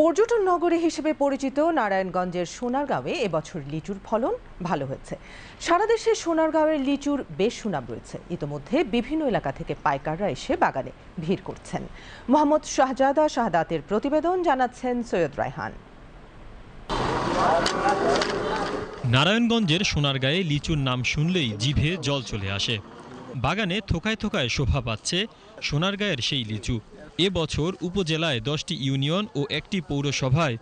পর্যটন নগরী হিসেবে পরিচিত নারায়ণগঞ্জের সোনারগাঁওয়ে এবছর লিচুর ফলন ভালো হয়েছে। সারা দেশে সোনারগাঁওয়ের লিচুর বেশ সুনাম রয়েছে। ইতোমধ্যে বিভিন্ন এলাকা থেকে পাইকাররা এসে বাগানে ভিড় করছেন। মোহাম্মদ শাহজাদা শাহাদাতের প্রতিবেদন জানাচ্ছেন সৈয়দ রায়হান। নারায়ণগঞ্জের সোনারগাঁয়ে লিচুর নাম শুনলেই জিভে জল চলে আসে। বাগানে থোকায় থোকায় শোভা পাচ্ছে সোনারগাঁয়ের সেই লিচু। এবছর উপজেলায় দশটি ইউনিয়ন ও একটি পৌরসভায়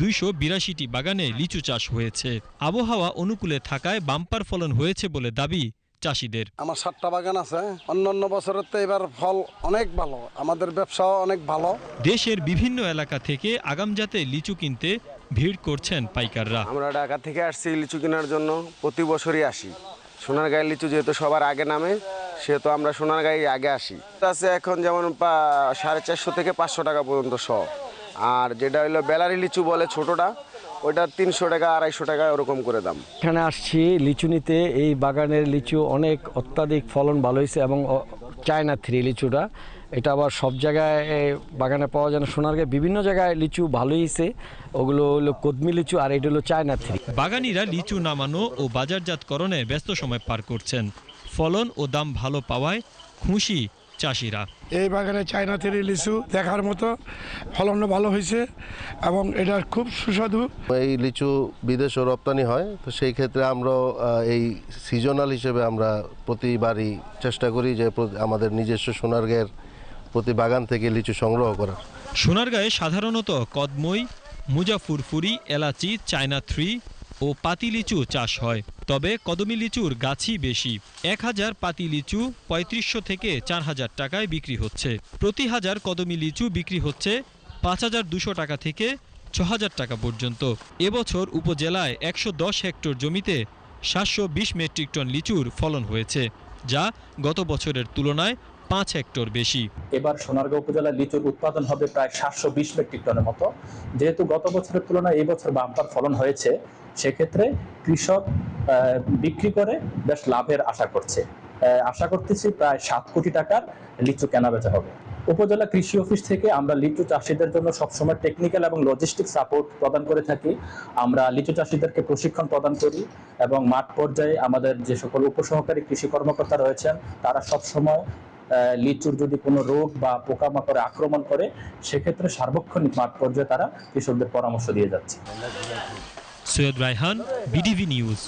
দুইশো বিরাশিটি বাগানে লিচু চাষ হয়েছে। আবহাওয়া অনুকূলে থাকায় বাম্পার ফলন হয়েছে বলে দাবি চাষিদের। আমার সাতটা বাগান আছে অন্যান্য অন্য বছরের তো এবার ফল অনেক ভালো আমাদের ব্যবসাও অনেক ভালো। দেশের বিভিন্ন এলাকা থেকে আগামজাতে লিচু কিনতে ভিড় করছেন পাইকাররা। আমরা ঢাকা থেকে আসছি লিচু কেনার জন্য প্রতি বছরই আসি। সোনারগাঁয়ের লিচু যেহেতু সবার আগে নামে সেহেতু আমরা সোনার সোনারগাঁয়ে আগে আসি। আছে এখন যেমন সাড়ে চারশো থেকে পাঁচশো টাকা পর্যন্ত শ। আর যেটা হলো বেলারি লিচু বলে ছোটোটা ওইটা তিনশো টাকা আড়াইশো টাকা ওরকম করে দাম। এখানে আসছি লিচু নিতে। এই বাগানের লিচু অনেক অত্যাধিক ফলন ভালো হয়েছে এবং চায়না থ্রি লিচুটা। এটা আবার সব জায়গায় বাগানে পাওয়া যায় না। সোনারগাঁ বিভিন্ন জায়গায় লিচু ভালো হয়েছে ওগুলো হলো কদমি লিচু আর এটা হলো চায়না থ্রি। বাগানিরা লিচু নামানো ও বাজারজাতকরণে ব্যস্ত সময় পার করছেন। ফলন ও দাম ভালো পাওয়ায় খুশি চাষিরা। এই বাগানে চায়না থেরি লিচু দেখার মতো ফলনও ভালো হয়েছে এবং এটা খুব সুস্বাদু। এই লিচু বিদেশও রপ্তানি হয় তো সেই ক্ষেত্রে আমরা এই সিজনাল হিসেবে আমরা প্রতিবারই চেষ্টা করি যে আমাদের নিজস্ব সোনারগাঁয়ের প্রতি বাগান থেকে লিচু সংগ্রহ করা সোনারগাঁয়ে সাধারণত কদমই মুজাফুরফুরি এলাচি চায়না থ্রি ও পাতি লিচু চাষ হয়, তবে কদমি লিচুর গাছই বেশি। এক হাজার পাতি লিচু পঁয়ত্রিশশো থেকে চার হাজার টাকায় বিক্রি হচ্ছে। প্রতি হাজার কদমি লিচু বিক্রি হচ্ছে পাঁচ হাজার দুশো টাকা থেকে ছ হাজার টাকা পর্যন্ত। এবছর উপজেলায় একশো দশ হেক্টর জমিতে সাতশো বিশ মেট্রিক টন লিচুর ফলন হয়েছে, যা গত বছরের তুলনায় পাঁচ হেক্টর বেশি। এবার সোনারগাঁও উপজেলায় লিচুর উৎপাদন হবে প্রায় সাতশো বিশ মেট্রিক টনের মতো। যেহেতু গত বছরের তুলনায় এই বছর বাম্পার ফলন হয়েছে, সেক্ষেত্রে কৃষক বিক্রি করে বেশ লাভের আশা করছে। আশা করতেছি প্রায় সাত কোটি টাকার লিচু কেনা বেচা হবে। উপজেলা কৃষি অফিস থেকে আমরা লিচু চাষিদের জন্য সবসময় টেকনিক্যাল এবং লজিস্টিক সাপোর্ট প্রদান করে থাকি। আমরা লিচু চাষিদেরকে প্রশিক্ষণ প্রদান করি এবং মাঠ পর্যায়ে আমাদের যে সকল উপসহকারী কৃষি কর্মকর্তা রয়েছেন, তারা সবসময় লিচুর যদি কোনো রোগ বা পোকামাকড়ে আক্রমণ করে, সেক্ষেত্রে সার্বক্ষণিক মাঠ পর্যায়ে তারা কৃষকদের পরামর্শ দিয়ে যাচ্ছে। Syed Raihan, BDV news.